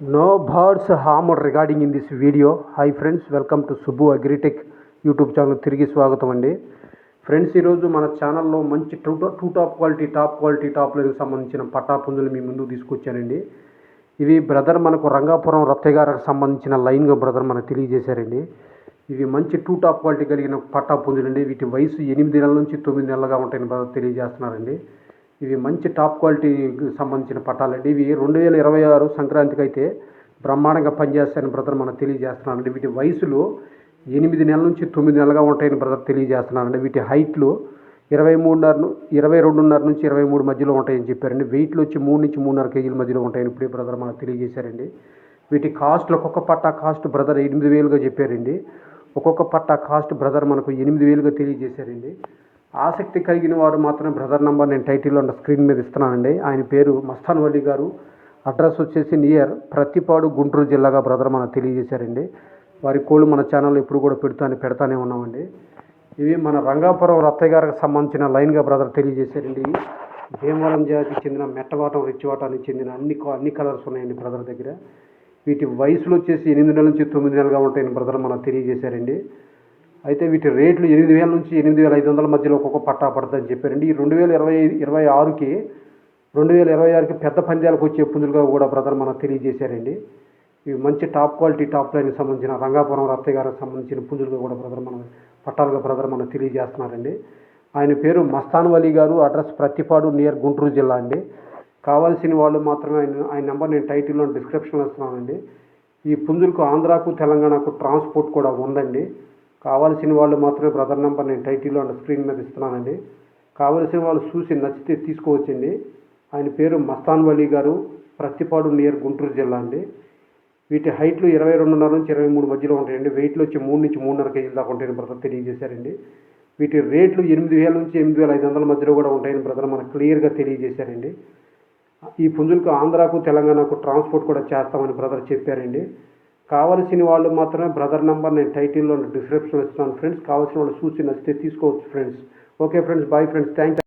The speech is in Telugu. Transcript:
No birds hammer recording in this video hi friends welcome to Subbu Agritech YouTube channel తిరిగి స్వాగతం అండి. ఫ్రెండ్స్ ఈరోజు మన ఛానల్లో మంచి to to top quality top quality top లైన్కి సంబంధించిన పట్టా పుంజులు మీ ముందు తీసుకొచ్చానండి. ఇవి బ్రదర్ మనకు రంగాపురం రత్తయ్య గారికి సంబంధించిన లైన్గా బ్రదర్ మనకు తెలియజేశారండి. ఇవి మంచి టూ టాప్ క్వాలిటీ కలిగిన పట్టా పుంజులండి. వీటి వయసు ఎనిమిది నెలల నుంచి తొమ్మిది నెలలుగా ఉంటాయని బ్రదర్ తెలియజేస్తున్నారండి. ఇవి మంచి టాప్ క్వాలిటీకి సంబంధించిన పట్టాలండి ఇవి రెండు వేల ఇరవై ఆరు సంక్రాంతికి అయితే బ్రహ్మాండంగా పనిచేస్తాయని బ్రదర్ మనకు తెలియజేస్తున్నానండి. వీటి వయసులో ఎనిమిది నెలల నుంచి తొమ్మిది నెలలుగా ఉంటాయని బ్రదర్ తెలియజేస్తున్నారండి వీటి హైట్లు ఇరవై మూడున్నర ఇరవై రెండున్నర నుంచి ఇరవై మూడు మధ్యలో ఉంటాయని చెప్పారండి. వెయిట్లు వచ్చి మూడు నుంచి మూడున్నర కేజీల మధ్యలో ఉంటాయని ఇప్పుడే బ్రదర్ మనకు తెలియజేశారండి. వీటి కాస్ట్లు ఒక్కొక్క పట్టా కాస్ట్ బ్రదర్ ఎనిమిది వేలుగా చెప్పారండి. ఒక్కొక్క పట్టా కాస్ట్ బ్రదర్ మనకు ఎనిమిది వేలుగా తెలియజేశారండి. ఆసక్తి కలిగిన వారు మాత్రమే బ్రదర్ నంబర్ నేను టైటిల్లో ఉన్న స్క్రీన్ మీద ఇస్తున్నానండి. ఆయన పేరు మస్తాన్ వల్లి గారు. అడ్రస్ వచ్చేసి నియర్ ప్రతిపాడు గుంటూరు జిల్లాగా బ్రదర్ మనకు తెలియజేశారండి. వారి కోళ్ళు మన ఛానల్లో ఇప్పుడు కూడా పెడతానే పెడతానే ఉన్నామండి. ఇవి మన రంగాపురం రత్తయ్య గారికి సంబంధించిన లైన్గా బ్రదర్ తెలియజేశారండి. భీమవరం జాతికి చెందిన మెట్టవాటం రిచ్చివాటానికి చెందిన అన్ని అన్ని కలర్స్ ఉన్నాయండి బ్రదర్ దగ్గర. వీటి వయసులు వచ్చేసి ఎనిమిది నెలల నుంచి తొమ్మిది నెలలుగా ఉంటాయని బ్రదర్ మనకు తెలియజేశారండి. అయితే వీటి రేట్లు ఎనిమిది వేల నుంచి ఎనిమిది వేల ఐదు వందల మధ్యలో ఒక్కొక్క పట్టా పడుతుందని చెప్పారండి. ఈ రెండు వేల ఇరవై ఇరవై ఆరుకి రెండు వేల ఇరవై ఆరుకి పెద్ద పంద్యాలకు వచ్చే పుంజులుగా కూడా బ్రదర్ మనకు తెలియజేశారండి. ఇవి మంచి టాప్ క్వాలిటీ టాప్ లైన్కి సంబంధించిన రంగాపురం రత్తయ్య గారికి సంబంధించిన పుంజులుగా కూడా బ్రదర్ మన పట్టాలుగా బ్రదర్ మనకు తెలియజేస్తున్నారండి. ఆయన పేరు మస్తాన్ వలీ గారు అడ్రస్ ప్రతిపాడు నియర్ గుంటూరు జిల్లా అండి. కావాల్సిన వాళ్ళు మాత్రమే ఆయన ఆయన నెంబర్ నేను టైటిల్లో డిస్క్రిప్షన్లో ఇస్తున్నానండి. ఈ పుంజులకు ఆంధ్రాకు తెలంగాణకు ట్రాన్స్పోర్ట్ కూడా ఉందండి. కావాల్సిన వాళ్ళు మాత్రమే బ్రదర్ నెంబర్ నేను టైటిల్లో అండ్ స్క్రీన్ మీద ఇస్తున్నానండి. కావలసిన వాళ్ళు చూసి నచ్చితే తీసుకోవచ్చండి. ఆయన పేరు మస్తాన్ వలీ గారు ప్రతిపాడు నియర్ గుంటూరు జిల్లా అండి. వీటి హైట్లు ఇరవై రెండున్నర నుంచి ఇరవై మూడు మధ్యలో ఉంటాయండి. వెయిట్లు వచ్చి మూడు నుంచి మూడున్నర కేజీల దాకా ఉంటాయని బ్రదర్ తెలియజేశారండి. వీటి రేట్లు ఎనిమిది వేల నుంచి ఎనిమిది వేల ఐదు వందల మధ్యలో కూడా ఉంటాయని బ్రదర్ మనకు క్లియర్గా తెలియజేశారండి. ఈ పుంజులకు ఆంధ్రాకు తెలంగాణకు ట్రాన్స్పోర్ట్ కూడా చేస్తామని బ్రదర్ చెప్పారండి. కావలసిన వాళ్ళు మాత్రమే బ్రదర్ నెంబర్ నేను టైటిల్లో డిస్క్రిప్షన్ ఇస్తాను ఫ్రెండ్స్. కావాల్సిన వాళ్ళు చూసి నచ్చితే తీసుకోవచ్చు friends. Okay friends bye friends. Thank